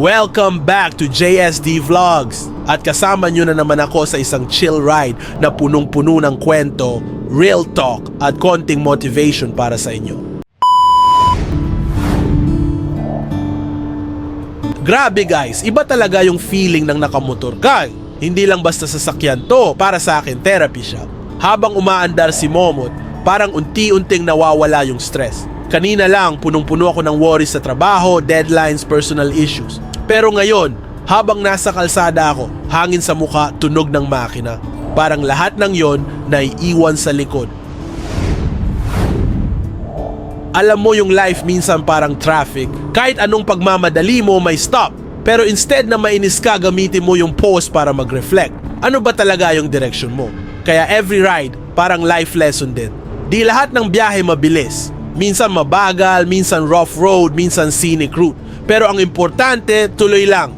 Welcome back to JSD Vlogs! At kasama nyo na naman ako sa isang chill ride na punong-puno ng kwento, real talk at konting motivation para sa inyo. Grabe guys, iba talaga yung feeling ng nakamotor ka. Hindi lang basta sasakyan to, para sa akin therapy siya. Habang umaandar si Momot, parang unti-unting nawawala yung stress. Kanina lang, punong-puno ako ng worries sa trabaho, deadlines, personal issues. Pero ngayon, habang nasa kalsada ako, hangin sa muka, tunog ng makina. Parang lahat ng yon naiiwan sa likod. Alam mo yung life minsan parang traffic. Kahit anong pagmamadali mo may stop. Pero instead na mainis ka, gamitin mo yung pause para mag-reflect. Ano ba talaga yung direction mo? Kaya every ride, parang life lesson din. Di lahat ng biyahe mabilis. Minsan mabagal, minsan rough road, minsan scenic route. Pero ang importante, tuloy lang.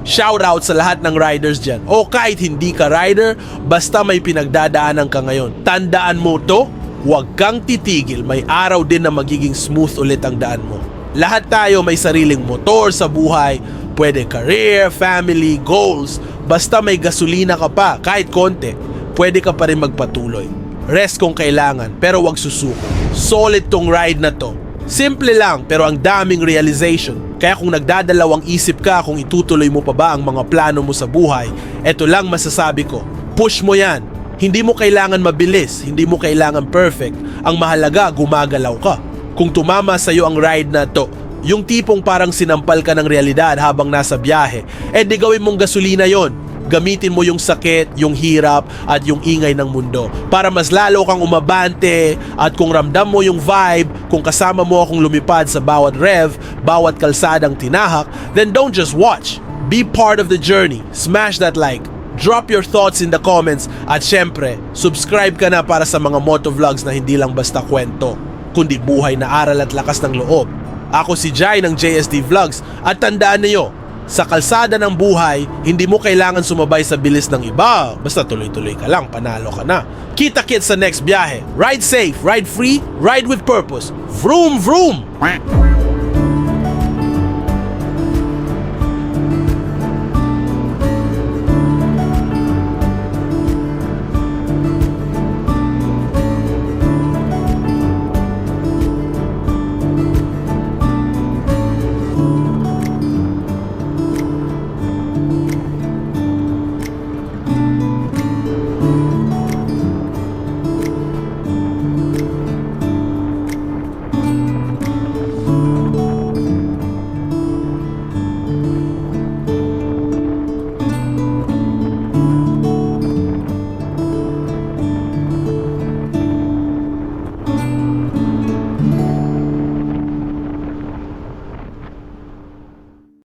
Shoutout sa lahat ng riders dyan. O kahit hindi ka rider, basta may pinagdadaanan ka ngayon. Tandaan mo to, huwag kang titigil. May araw din na magiging smooth ulit ang daan mo. Lahat tayo may sariling motor sa buhay. Pwede career, family, goals. Basta may gasolina ka pa, kahit konti, pwede ka pa rin magpatuloy. Rest kung kailangan, pero wag susuko. Solid tong ride na to. Simple lang pero ang daming realization. Kaya kung nagdadalawang isip ka kung itutuloy mo pa ba ang mga plano mo sa buhay, eto lang masasabi ko. Push mo yan. Hindi mo kailangan mabilis, hindi mo kailangan perfect. Ang mahalaga, gumagalaw ka. Kung tumama sa iyo ang ride na to, yung tipong parang sinampal ka ng realidad habang nasa biyahe, eh di gawin mong gasolina yon gamitin mo yung sakit, yung hirap at yung ingay ng mundo para mas lalo kang umabante at kung ramdam mo yung vibe, kung kasama mo akong lumipad sa bawat rev, bawat kalsadang tinahak, then don't just watch. Be part of the journey. Smash that like. Drop your thoughts in the comments at syempre, subscribe ka na para sa mga motovlogs na hindi lang basta kwento, kundi buhay na aral at lakas ng loob. Ako si Jai ng JSD Vlogs at tandaan niyo, sa kalsada ng buhay, hindi mo kailangan sumabay sa bilis ng iba. Basta tuloy-tuloy ka lang, panalo ka na. Kita kits sa next biyahe. Ride safe, ride free, ride with purpose. Vroom vroom!